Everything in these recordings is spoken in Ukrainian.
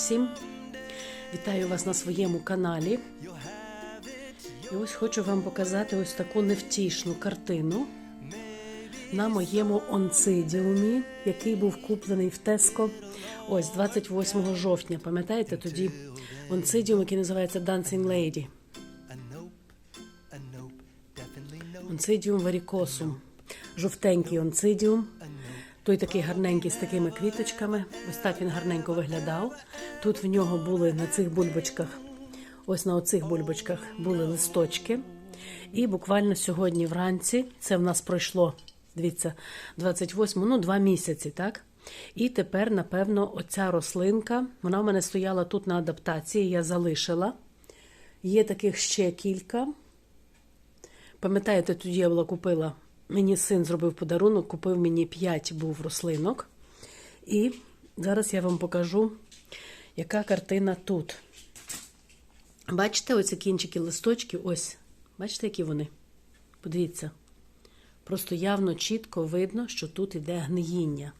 Усім! Вітаю вас на своєму каналі. І ось хочу вам показати ось таку невтішну картину на моєму онцидіумі, який був куплений в Теско ось 28 жовтня. Пам'ятаєте тоді онцидіум, який називається Dancing Lady. Онцидіум варікосум. Жовтенький онцидіум. Той такий гарненький з такими квіточками. Ось так він гарненько виглядав. Тут в нього були на цих бульбочках, ось на оцих бульбочках були листочки. І буквально сьогодні вранці, це в нас пройшло, дивіться, 28, ну, два місяці, так? І тепер, напевно, оця рослинка, вона в мене стояла тут на адаптації, я залишила. Є таких ще кілька. Пам'ятаєте, тоді я була купила, мені син зробив подарунок, купив мені 5 був рослинок. І зараз я вам покажу, яка картина тут. Бачите, оці кінчики листочки, ось. Бачите, які вони? Подивіться. Просто явно чітко видно, що тут іде гниїння.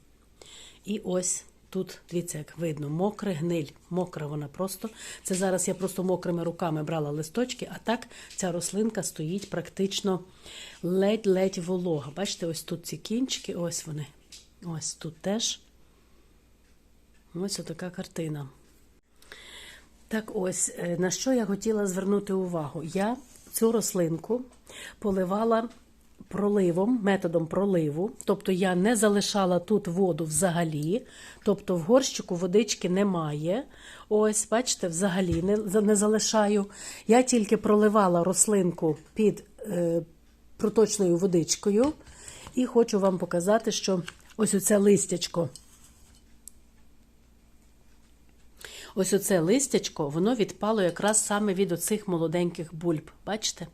І ось тут, дивіться, як видно, мокре гниль. Мокра вона просто. Це зараз я просто мокрими руками брала листочки, а так ця рослинка стоїть практично ледь-ледь волога. Бачите, ось тут ці кінчики, ось вони. Ось тут теж. Ось отака картина. Так ось, е, на що я хотіла звернути увагу. Я цю рослинку поливала проливом, методом проливу. Тобто я не залишала тут воду взагалі. Тобто в горщику водички немає. Ось, бачите, взагалі не, не залишаю. Я тільки проливала рослинку під е, проточною водичкою. І хочу вам показати, що ось оце листячко. Ось оце листячко, воно відпало якраз саме від оцих молоденьких бульб. Бачите?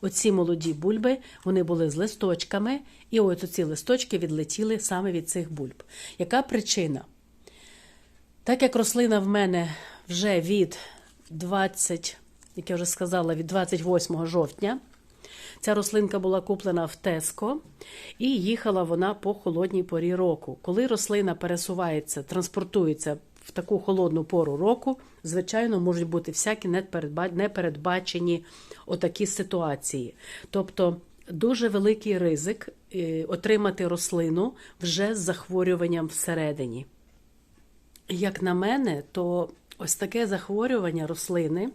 Оці молоді бульби, вони були з листочками, і ось оці листочки відлетіли саме від цих бульб. Яка причина? Так як рослина в мене вже від 20, як я вже сказала, від 28 жовтня. Ця рослинка була куплена в Теско, і їхала вона по холодній порі року. Коли рослина пересувається, транспортується в таку холодну пору року, звичайно, можуть бути всякі непередба- непередбачені отакі ситуації. Тобто дуже великий ризик е, отримати рослину вже з захворюванням всередині. Як на мене, то ось таке захворювання рослини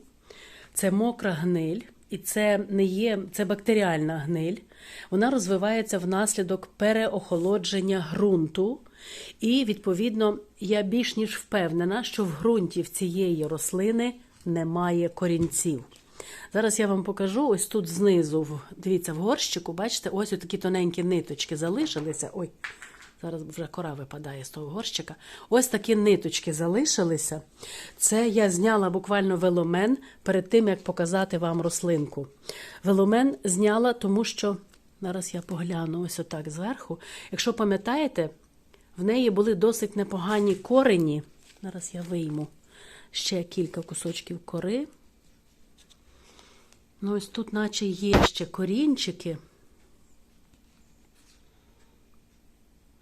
це мокра гниль, і це не є це бактеріальна гниль. Вона розвивається внаслідок переохолодження ґрунту. І, відповідно, я більш ніж впевнена, що в ґрунті в цієї рослини немає корінців. Зараз я вам покажу ось тут знизу, дивіться, в горщику, бачите, ось такі тоненькі ниточки залишилися. Ой, Зараз вже кора випадає з того горщика. Ось такі ниточки залишилися. Це я зняла буквально веломен перед тим, як показати вам рослинку. Веломен зняла, тому що зараз я погляну ось отак зверху. Якщо пам'ятаєте, в неї були досить непогані корені. Зараз я вийму ще кілька кусочків кори. Ну, ось тут, наче є ще корінчики.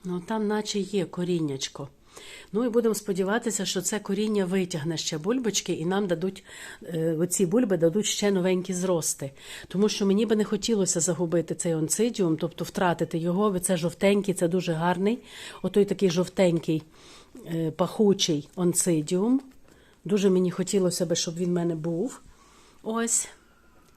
Ну, там наче є коріннячко. Ну і будемо сподіватися, що це коріння витягне ще бульбочки, і нам дадуть е, оці бульби дадуть ще новенькі зрости. Тому що мені би не хотілося загубити цей онцидіум, тобто втратити його. Це жовтенький, це дуже гарний. Отой такий жовтенький е, пахучий онцидіум. Дуже мені хотілося б, щоб він в мене був. Ось.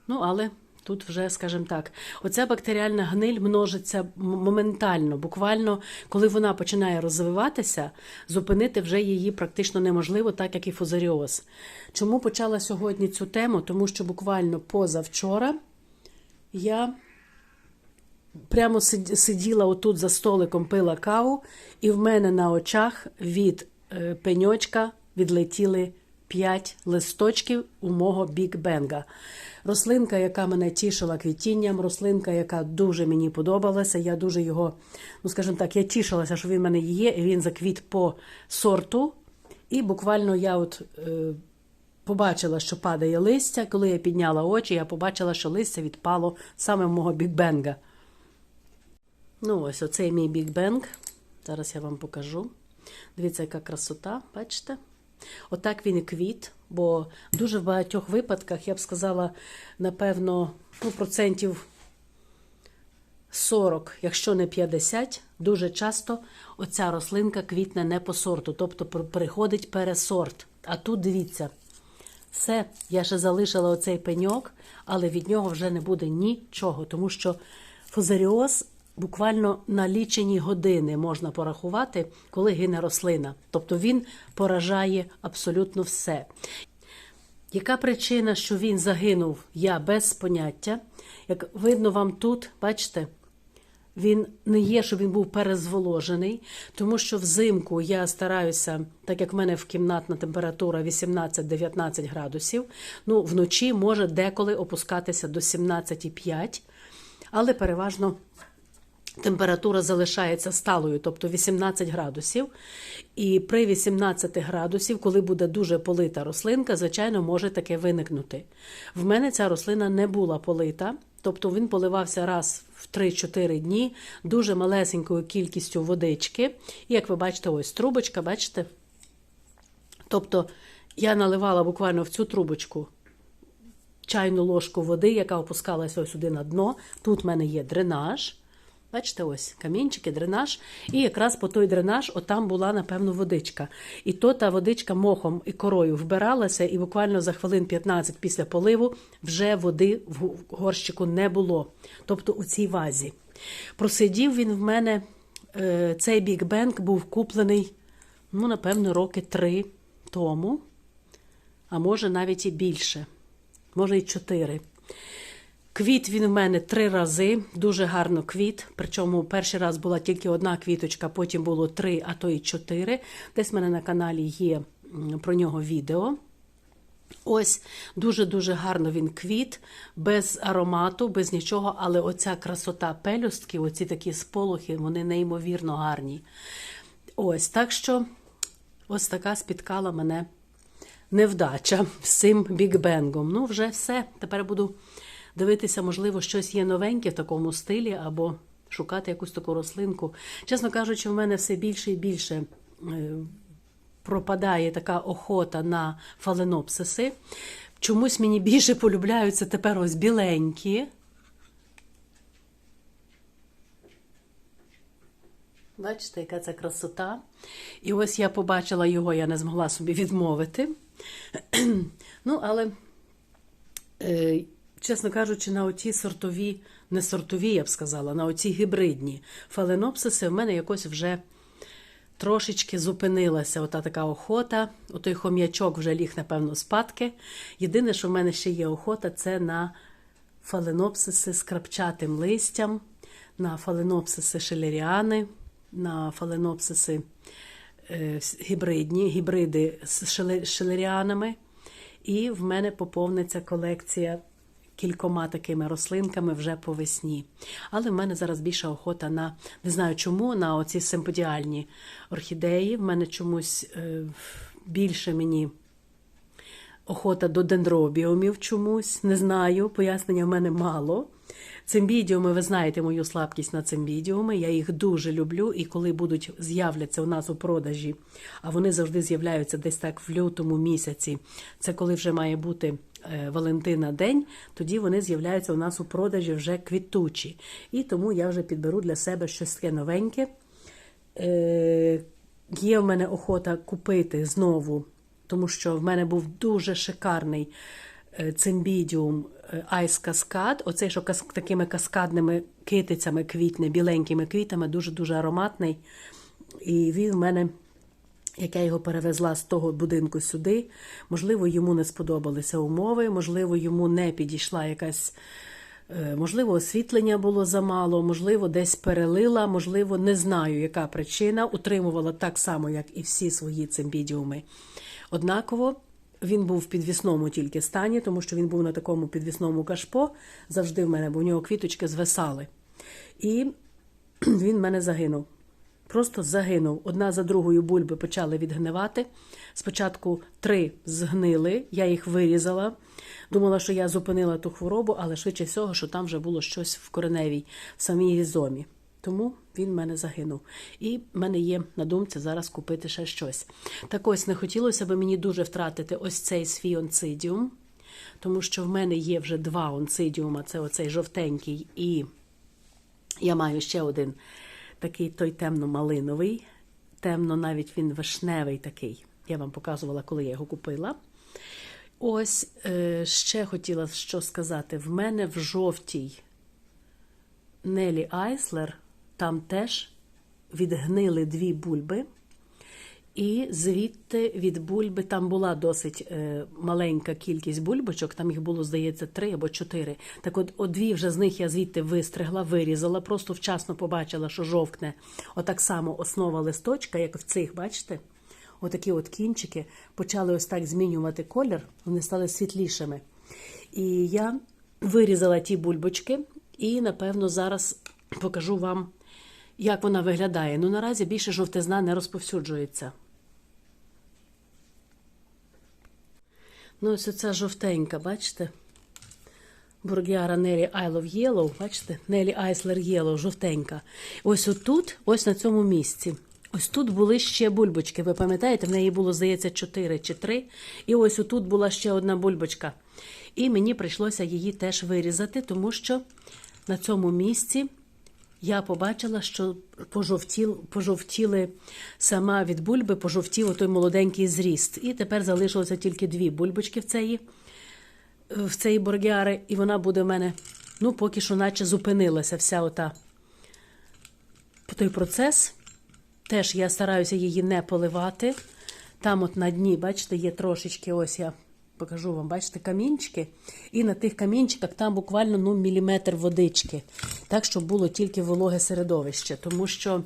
Ну, але Тут вже, скажімо так, оця бактеріальна гниль множиться моментально. Буквально, коли вона починає розвиватися, зупинити вже її практично неможливо, так як і фузаріоз. Чому почала сьогодні цю тему? Тому що буквально позавчора я прямо сиділа отут за столиком, пила каву, і в мене на очах від е, пеньочка відлетіли 5 листочків у мого бік-бенга. Рослинка, яка мене тішила квітінням, рослинка, яка дуже мені подобалася. Я дуже його, ну скажімо так, я тішилася, що він в мене є, і він заквіт по сорту. І буквально я от. Е, Побачила, що падає листя. Коли я підняла очі, я побачила, що листя відпало саме в мого бікбенга. Ну, ось оцей мій бікбенг. Зараз я вам покажу. Дивіться, яка красота, бачите? Отак він і квіт, бо дуже в багатьох випадках, я б сказала, напевно, ну, процентів 40, якщо не 50, дуже часто оця рослинка квітне не по сорту, тобто приходить пересорт. А тут дивіться, все, я ще залишила оцей пеньок, але від нього вже не буде нічого, тому що фузаріоз буквально на лічені години можна порахувати, коли гине рослина. Тобто він поражає абсолютно все. Яка причина, що він загинув, я без поняття. Як видно вам тут, бачите, він не є, що він був перезволожений, тому що взимку я стараюся, так як в мене в кімнатна температура 18-19 градусів, ну вночі може деколи опускатися до 17,5, але переважно температура залишається сталою, тобто 18 градусів. І при 18 градусів, коли буде дуже полита рослинка, звичайно, може таке виникнути. В мене ця рослина не була полита, тобто він поливався раз в 3-4 дні дуже малесенькою кількістю водички. І як ви бачите, ось трубочка, бачите? Тобто я наливала буквально в цю трубочку чайну ложку води, яка опускалася ось сюди на дно. Тут в мене є дренаж. Бачите, ось камінчики, дренаж. І якраз по той дренаж, отам була, напевно, водичка. І то та водичка мохом і корою вбиралася, і буквально за хвилин 15 після поливу вже води в горщику не було. Тобто у цій вазі. Просидів він в мене, е, цей бікбенк був куплений, ну, напевно, роки три тому, а може навіть і більше, може і чотири. Квіт він в мене три рази, дуже гарно квіт. Причому перший раз була тільки одна квіточка, потім було три, а то і чотири. Десь в мене на каналі є про нього відео. Ось дуже-дуже гарно він квіт, без аромату, без нічого, але оця красота пелюстки, оці такі сполохи, вони неймовірно гарні. Ось так що ось така спіткала мене невдача з цим бікбенгом. Ну, вже все. Тепер буду дивитися, можливо, щось є новеньке в такому стилі, або шукати якусь таку рослинку. Чесно кажучи, в мене все більше і більше е, пропадає така охота на фаленопсиси. Чомусь мені більше полюбляються тепер ось біленькі. Бачите, яка це красота. І ось я побачила його, я не змогла собі відмовити. ну, але, е, чесно кажучи, на оті сортові, не сортові, я б сказала, на оці гібридні фаленопсиси в мене якось вже трошечки зупинилася ота така охота. Отой хом'ячок вже ліг, напевно, спадки. Єдине, що в мене ще є охота, це на фаленопсиси з крапчатим листям, на фаленопсиси шелеріани, на фаленопсиси е, гібридні, гібриди з шелеріанами. І в мене поповниться колекція кількома такими рослинками вже по весні. Але в мене зараз більша охота на не знаю чому, на оці симподіальні орхідеї. В мене чомусь е, більше мені охота до дендробіумів чомусь. Не знаю, пояснення в мене мало. Цимбідіуми, ви знаєте мою слабкість на цимбідіуми. Я їх дуже люблю, і коли будуть з'являться у нас у продажі, а вони завжди з'являються десь так в лютому місяці. Це коли вже має бути е, Валентина день, тоді вони з'являються у нас у продажі вже квітучі. І тому я вже підберу для себе щось таке новеньке. Е, є в мене охота купити знову, тому що в мене був дуже шикарний е, цимбідіум е, Айс Каскад. Оцей, що такими каскадними китицями квітне, біленькими квітами, дуже-дуже ароматний. І він в мене, як я його перевезла з того будинку сюди, можливо, йому не сподобалися умови, можливо, йому не підійшла якась. е, Можливо, освітлення було замало, можливо, десь перелила, можливо, не знаю, яка причина. Утримувала так само, як і всі свої цимбідіуми. Однаково він був в підвісному тільки стані, тому що він був на такому підвісному кашпо. Завжди в мене, бо в нього квіточки звисали. І він в мене загинув. Просто загинув. Одна за другою бульби почали відгнивати. Спочатку три згнили, я їх вирізала. Думала, що я зупинила ту хворобу, але швидше всього, що там вже було щось в кореневій, в самій різомі. Тому він в мене загинув. І в мене є на думці зараз купити ще щось. Так ось не хотілося б мені дуже втратити ось цей свій онцидіум, тому що в мене є вже два онцидіума, це оцей жовтенький і я маю ще один такий той темно-малиновий, темно навіть він вишневий такий. Я вам показувала, коли я його купила. Ось е, ще хотіла що сказати. В мене в жовтій Нелі Айслер там теж відгнили дві бульби. І звідти від бульби там була досить е, маленька кількість бульбочок, там їх було, здається, три або чотири. Так от, от дві вже з них я звідти вистригла, вирізала, просто вчасно побачила, що жовкне. Отак само основа листочка, як в цих, бачите? Отакі от кінчики почали ось так змінювати колір, вони стали світлішими. І я вирізала ті бульбочки, і, напевно, зараз покажу вам, як вона виглядає. Ну, наразі більше жовтизна не розповсюджується. Ну, ось оця жовтенька, бачите? Бургіара Нелі I Love Yellow, бачите? Нелі Айслер Yellow, жовтенька. Ось отут, ось на цьому місці. Ось тут були ще бульбочки. Ви пам'ятаєте, в неї було, здається, 4 чи 3. І ось отут була ще одна бульбочка. І мені прийшлося її теж вирізати, тому що на цьому місці я побачила, що пожовтіл, пожовтіли сама від бульби, пожовтів той молоденький зріст. І тепер залишилося тільки дві бульбочки в цієї, в цієї боргіари, і вона буде в мене, ну, поки що, наче зупинилася вся ота той процес. Теж я стараюся її не поливати. Там, от на дні, бачите, є трошечки, ось я покажу вам, бачите, камінчики. І на тих камінчиках там буквально ну, міліметр водички. Так, щоб було тільки вологе середовище. Тому що,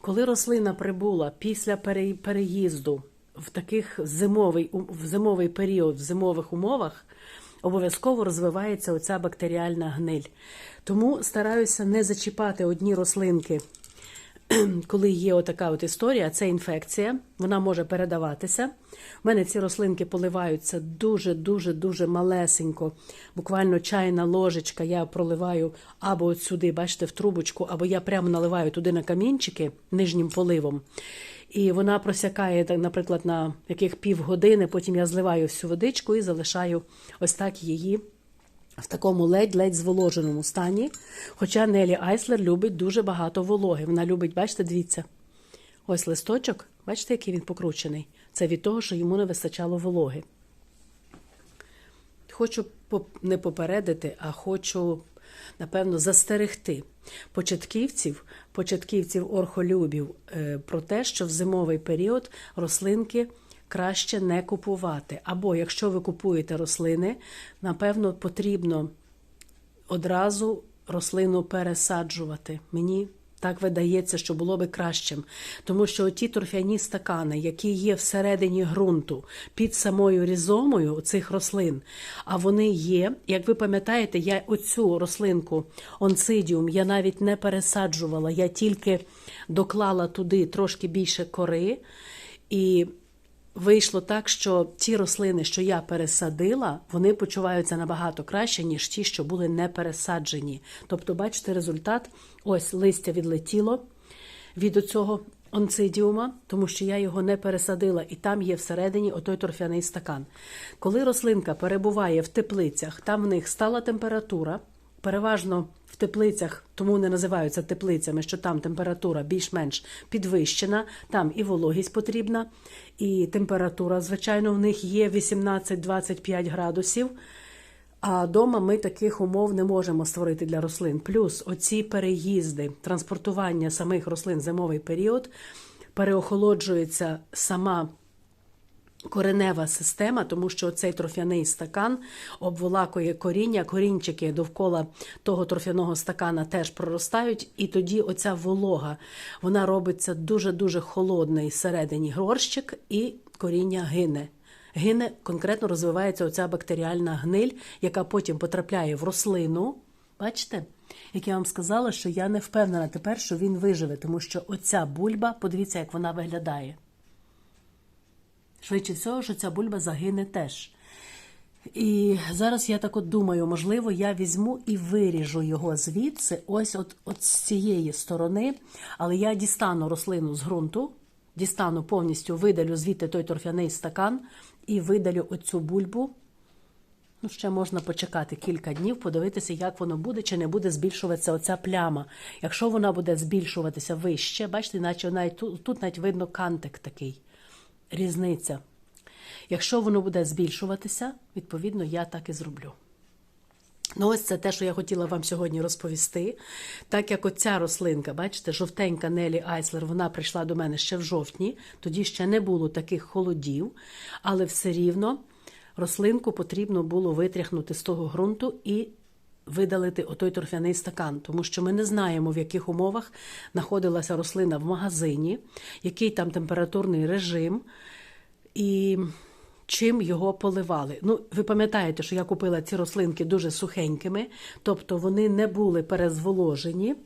коли рослина прибула після переїзду в таких зимовий, в зимовий період, в зимових умовах, обов'язково розвивається оця бактеріальна гниль. Тому стараюся не зачіпати одні рослинки коли є отака от історія, це інфекція, вона може передаватися. У мене ці рослинки поливаються дуже-дуже дуже малесенько. Буквально чайна ложечка я проливаю або от сюди, бачите, в трубочку, або я прямо наливаю туди на камінчики нижнім поливом. І вона просякає, наприклад, на яких півгодини, потім я зливаю всю водичку і залишаю ось так її в такому ледь-ледь зволоженому стані. Хоча Нелі Айслер любить дуже багато вологи. Вона любить, бачите, дивіться, ось листочок, бачите, який він покручений. Це від того, що йому не вистачало вологи. Хочу не попередити, а хочу, напевно, застерегти початківців, початківців орхолюбів е, про те, що в зимовий період рослинки краще не купувати. Або якщо ви купуєте рослини, напевно, потрібно одразу рослину пересаджувати. Мені так видається, що було би кращим. Тому що ті торфяні стакани, які є всередині ґрунту під самою різомою цих рослин, а вони є, як ви пам'ятаєте, я оцю рослинку онцидіум я навіть не пересаджувала, я тільки доклала туди трошки більше кори. І Вийшло так, що ті рослини, що я пересадила, вони почуваються набагато краще, ніж ті, що були не пересаджені. Тобто, бачите, результат: ось листя відлетіло від оцього онцидіума, тому що я його не пересадила, і там є всередині отой торфяний стакан. Коли рослинка перебуває в теплицях, там в них стала температура. Переважно теплицях, тому не називаються теплицями, що там температура більш-менш підвищена, там і вологість потрібна, і температура, звичайно, в них є 18-25 градусів. А вдома ми таких умов не можемо створити для рослин. Плюс оці переїзди, транспортування самих рослин зимовий період, переохолоджується сама коренева система, тому що цей трофяний стакан обволакує коріння, корінчики довкола того трофяного стакана теж проростають, і тоді оця волога вона робиться дуже-дуже холодний всередині горщик, і коріння гине. Гине, конкретно розвивається оця бактеріальна гниль, яка потім потрапляє в рослину. Бачите? Як я вам сказала, що я не впевнена тепер, що він виживе, тому що оця бульба, подивіться, як вона виглядає. Швидше всього, що ця бульба загине теж. І зараз я так от думаю, можливо, я візьму і виріжу його звідси, ось от, от з цієї сторони, але я дістану рослину з ґрунту, дістану повністю, видалю звідти той торфяний стакан і видалю оцю бульбу. Ну, ще можна почекати кілька днів, подивитися, як воно буде, чи не буде збільшуватися оця пляма. Якщо вона буде збільшуватися вище, бачите, наче навіть тут, навіть видно кантик такий різниця. Якщо воно буде збільшуватися, відповідно, я так і зроблю. Ну, ось це те, що я хотіла вам сьогодні розповісти. Так як оця рослинка, бачите, жовтенька Нелі Айслер, вона прийшла до мене ще в жовтні, тоді ще не було таких холодів, але все рівно рослинку потрібно було витряхнути з того ґрунту і видалити отой торфяний стакан, тому що ми не знаємо, в яких умовах знаходилася рослина в магазині, який там температурний режим і чим його поливали. Ну, ви пам'ятаєте, що я купила ці рослинки дуже сухенькими, тобто вони не були перезволожені.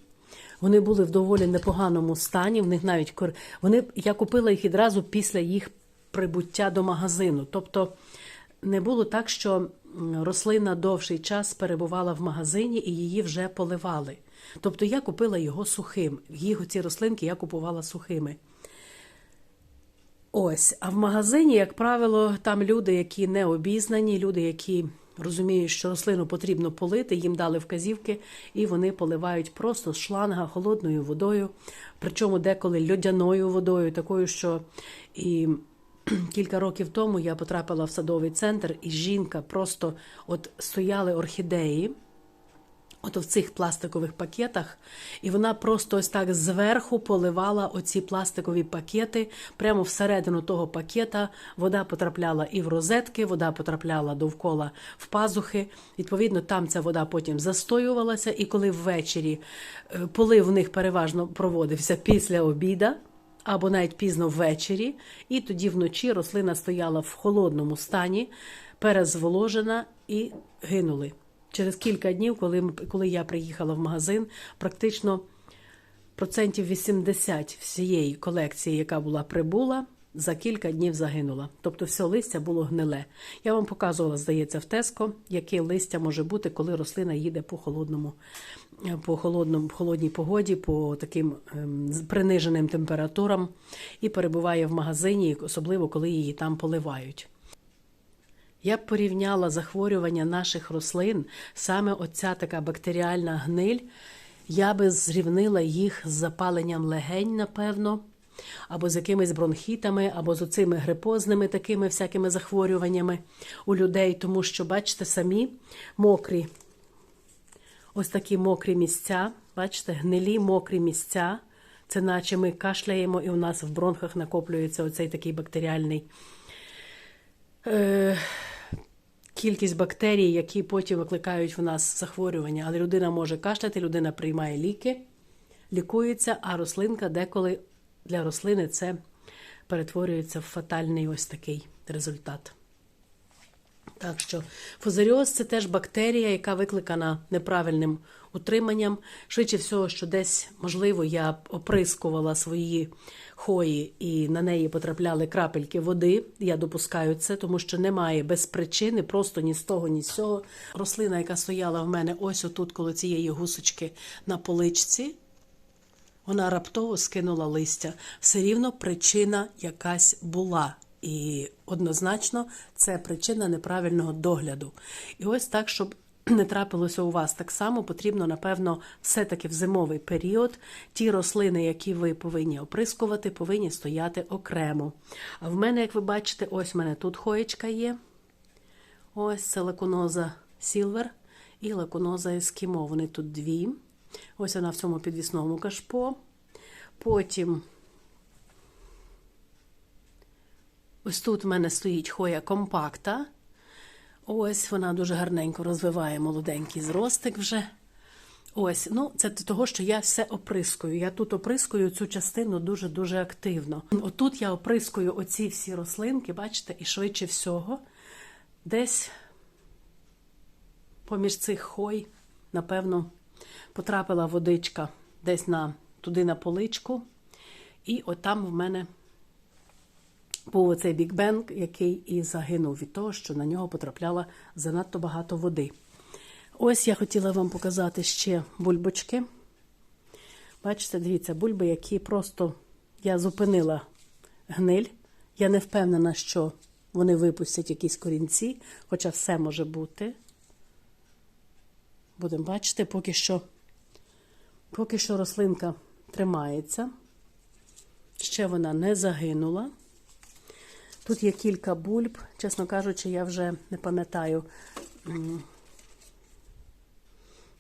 Вони були в доволі непоганому стані. В них навіть вони я купила їх відразу після їх прибуття до магазину. Тобто не було так, що рослина довший час перебувала в магазині і її вже поливали. Тобто я купила його сухим. Їх ці рослинки я купувала сухими. Ось, а в магазині, як правило, там люди, які не обізнані, люди, які розуміють, що рослину потрібно полити, їм дали вказівки, і вони поливають просто з шланга холодною водою, причому деколи льодяною водою, такою, що і кілька років тому я потрапила в садовий центр, і жінка просто от стояли орхідеї. От в цих пластикових пакетах, і вона просто ось так зверху поливала оці пластикові пакети. Прямо всередину того пакета вода потрапляла і в розетки, вода потрапляла довкола в пазухи. Відповідно, там ця вода потім застоювалася, і коли ввечері е, полив в них переважно проводився після обіда. Або навіть пізно ввечері, і тоді вночі рослина стояла в холодному стані, перезволожена і гинули. Через кілька днів, коли, коли я приїхала в магазин, практично процентів 80 всієї колекції, яка була прибула, за кілька днів загинула. Тобто все листя було гниле. Я вам показувала, здається, в Теско, яке листя може бути, коли рослина їде по холодному, по холодному, холодній погоді, по таким ем, приниженим температурам і перебуває в магазині, особливо коли її там поливають. Я б порівняла захворювання наших рослин, саме оця така бактеріальна гниль, я би зрівнила їх з запаленням легень, напевно, або з якимись бронхітами, або з оцими грипозними такими всякими захворюваннями у людей, тому що, бачите, самі мокрі, ось такі мокрі місця, бачите, гнилі мокрі місця. Це наче ми кашляємо, і у нас в бронхах накоплюється оцей такий бактеріальний. Е, кількість бактерій, які потім викликають в нас захворювання. Але людина може кашляти, людина приймає ліки, лікується, а рослинка деколи для рослини це перетворюється в фатальний ось такий результат. Так що фузаріоз це теж бактерія, яка викликана неправильним утриманням. Швидше всього, що десь, можливо, я оприскувала свої хої і на неї потрапляли крапельки води. Я допускаю це, тому що немає без причини, просто ні з того, ні з цього. Рослина, яка стояла в мене ось отут, коло цієї гусочки на поличці. Вона раптово скинула листя. Все рівно причина якась була. І однозначно це причина неправильного догляду. І ось так, щоб не трапилося у вас так само, потрібно, напевно, все-таки в зимовий період ті рослини, які ви повинні оприскувати, повинні стояти окремо. А в мене, як ви бачите, ось в мене тут хоєчка є. Ось це лакуноза Silver і лакуноза ескімо. Вони тут дві. Ось вона в цьому підвісному кашпо. Потім ось тут в мене стоїть хоя компакта. Ось вона дуже гарненько розвиває молоденький зростик вже. Ось, ну це того, що я все оприскую. Я тут оприскую цю частину дуже-дуже активно. Отут я оприскую оці всі рослинки, бачите, і швидше всього, десь поміж цих хой, напевно, потрапила водичка десь на, туди на поличку. І отам в мене був оцей Біг Бенг, який і загинув від того, що на нього потрапляла занадто багато води. Ось я хотіла вам показати ще бульбочки. Бачите, дивіться, бульби, які просто я зупинила гниль. Я не впевнена, що вони випустять якісь корінці, хоча все може бути. Будемо бачити, поки що, поки що рослинка тримається. Ще вона не загинула. Тут є кілька бульб, чесно кажучи, я вже не пам'ятаю.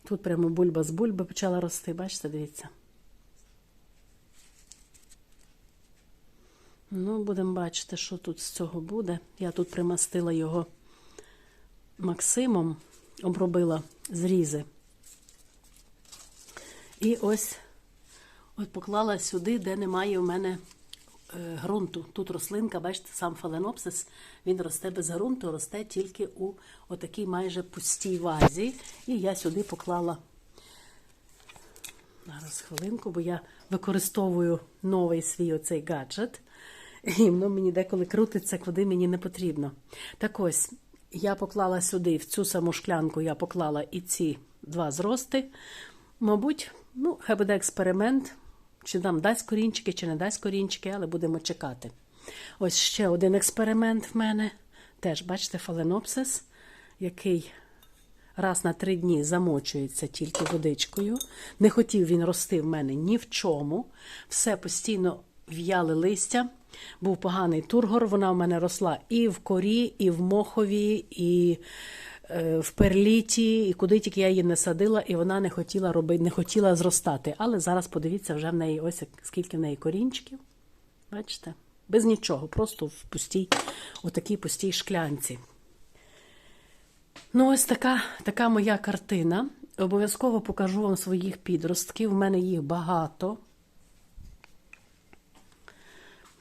Тут прямо бульба з бульби почала рости, бачите, дивіться. Ну, будемо бачити, що тут з цього буде. Я тут примастила його Максимом, обробила зрізи. І ось от поклала сюди, де немає у мене е, ґрунту. Тут рослинка, бачите, сам фаленопсис, він росте без ґрунту, росте тільки у отакій майже пустій вазі. І я сюди поклала зараз хвилинку, бо я використовую новий свій оцей гаджет. І воно мені деколи крутиться, куди мені не потрібно. Так ось, я поклала сюди, в цю саму шклянку я поклала і ці два зрости. Мабуть, ну, хай буде експеримент, чи нам дасть корінчики, чи не дасть корінчики, але будемо чекати. Ось ще один експеримент в мене. Теж, бачите, фаленопсис, який раз на три дні замочується тільки водичкою. Не хотів він рости в мене ні в чому. Все постійно в'яли листя. Був поганий тургор. Вона в мене росла і в корі, і в мохові, і в перліті, і куди тільки я її не садила, і вона не хотіла робити, не хотіла зростати. Але зараз подивіться, вже в неї ось скільки в неї корінчиків. Бачите? Без нічого, просто в пустій, у такій пустій шклянці. Ну, ось така, така моя картина. Обов'язково покажу вам своїх підростків. У мене їх багато.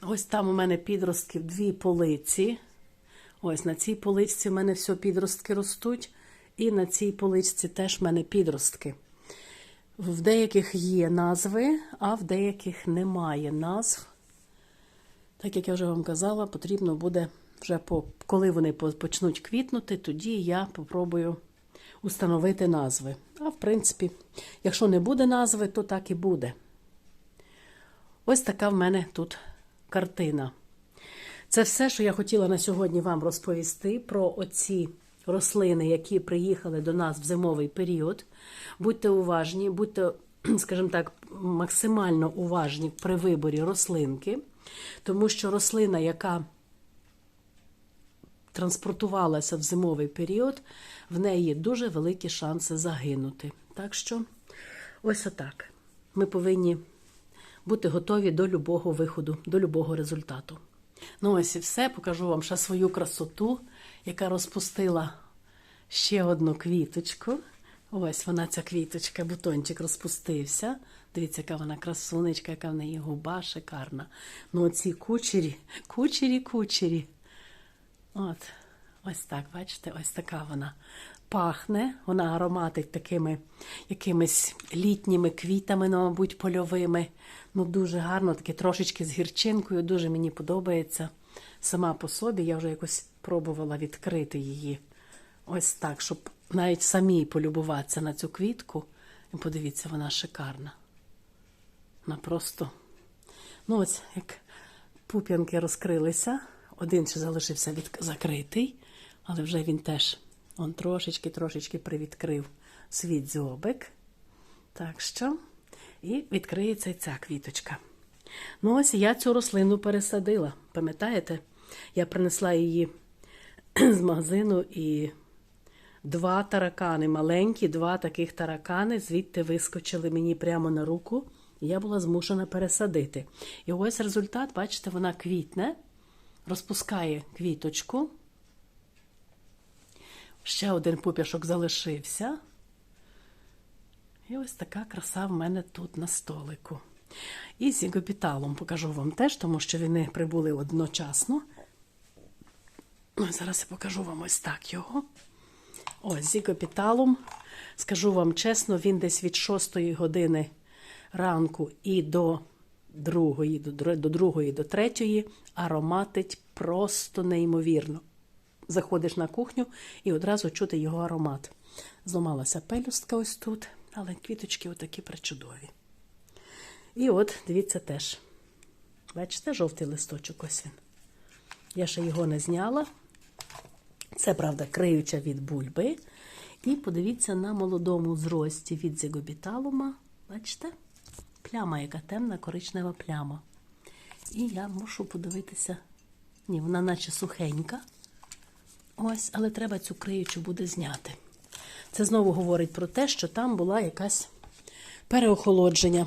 Ось там у мене підростків дві полиці. Ось на цій поличці в мене все підростки ростуть. І на цій поличці теж в мене підростки. В деяких є назви, а в деяких немає назв. Так як я вже вам казала, потрібно буде вже по, коли вони почнуть квітнути, тоді я попробую установити назви. А в принципі, якщо не буде назви, то так і буде. Ось така в мене тут картина. Це все, що я хотіла на сьогодні вам розповісти про оці рослини, які приїхали до нас в зимовий період. Будьте уважні, будьте, скажімо так, максимально уважні при виборі рослинки, тому що рослина, яка транспортувалася в зимовий період, в неї дуже великі шанси загинути. Так що, ось отак. Ми повинні бути готові до любого виходу, до любого результату. Ну, ось і все. Покажу вам ще свою красоту, яка розпустила ще одну квіточку. Ось вона, ця квіточка, бутончик розпустився. Дивіться, яка вона красунечка, яка в неї губа шикарна. Ну, оці кучері, кучері, кучері. От, ось так, бачите, ось така вона пахне. Вона ароматить такими якимись літніми квітами, ну, мабуть, польовими. Ну, дуже гарно, таке трошечки з гірчинкою, дуже мені подобається. Сама по собі я вже якось пробувала відкрити її. Ось так, щоб навіть самій полюбуватися на цю квітку. І подивіться, вона шикарна. Вона просто. Ну, ось як пуп'янки розкрилися. Один ще залишився від... закритий, але вже він теж он трошечки-трошечки привідкрив свій дзьобик. Так що, і відкриється ця квіточка. Ну, ось я цю рослину пересадила. Пам'ятаєте? Я принесла її з магазину і два таракани, маленькі, два таких таракани звідти вискочили мені прямо на руку, і я була змушена пересадити. І ось результат, бачите, вона квітне, розпускає квіточку. Ще один пуп'яшок залишився. І ось така краса в мене тут на столику. І з ігопіталом покажу вам теж, тому що вони прибули одночасно. Зараз я покажу вам ось так його. Ось з ігопіталом. Скажу вам чесно, він десь від 6 години ранку і до другої, до, др- до другої, до третьої ароматить просто неймовірно. Заходиш на кухню і одразу чути його аромат. Зламалася пелюстка ось тут, але квіточки отакі причудові. І от, дивіться теж. Бачите, жовтий листочок ось він. Я ще його не зняла. Це, правда, криюча від бульби. І подивіться на молодому зрості від зігобіталума. Бачите? Пляма, яка темна, коричнева пляма. І я мушу подивитися. Ні, вона наче сухенька. Ось, але треба цю криючу буде зняти. Це знову говорить про те, що там була якась переохолодження.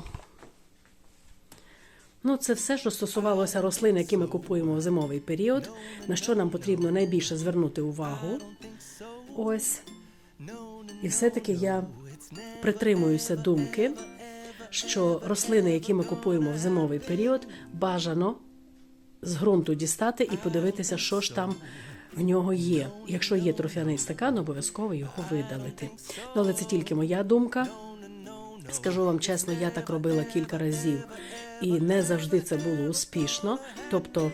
Ну, це все, що стосувалося рослин, які ми купуємо в зимовий період, на що нам потрібно найбільше звернути увагу. Ось. І все-таки я притримуюся думки, що рослини, які ми купуємо в зимовий період, бажано з ґрунту дістати і подивитися, що ж там в нього є. Якщо є трофяний стакан, обов'язково його видалити. Ну, але це тільки моя думка. Скажу вам чесно, я так робила кілька разів, і не завжди це було успішно. Тобто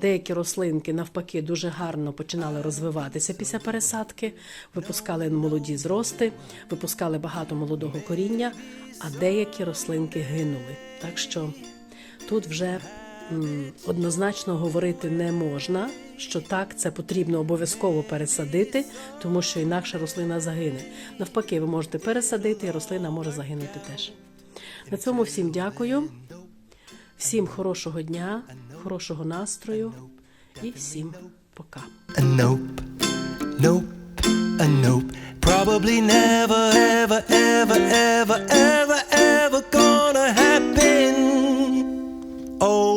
деякі рослинки навпаки дуже гарно починали розвиватися після пересадки, випускали молоді зрости, випускали багато молодого коріння, а деякі рослинки гинули. Так що тут вже однозначно говорити не можна, що так це потрібно обов'язково пересадити, тому що інакше рослина загине. Навпаки, ви можете пересадити, і рослина може загинути теж. На цьому всім дякую, всім хорошого дня, хорошого настрою і всім пока. a nope. Probably never, ever, ever, ever, ever, ever gonna happen. Oh.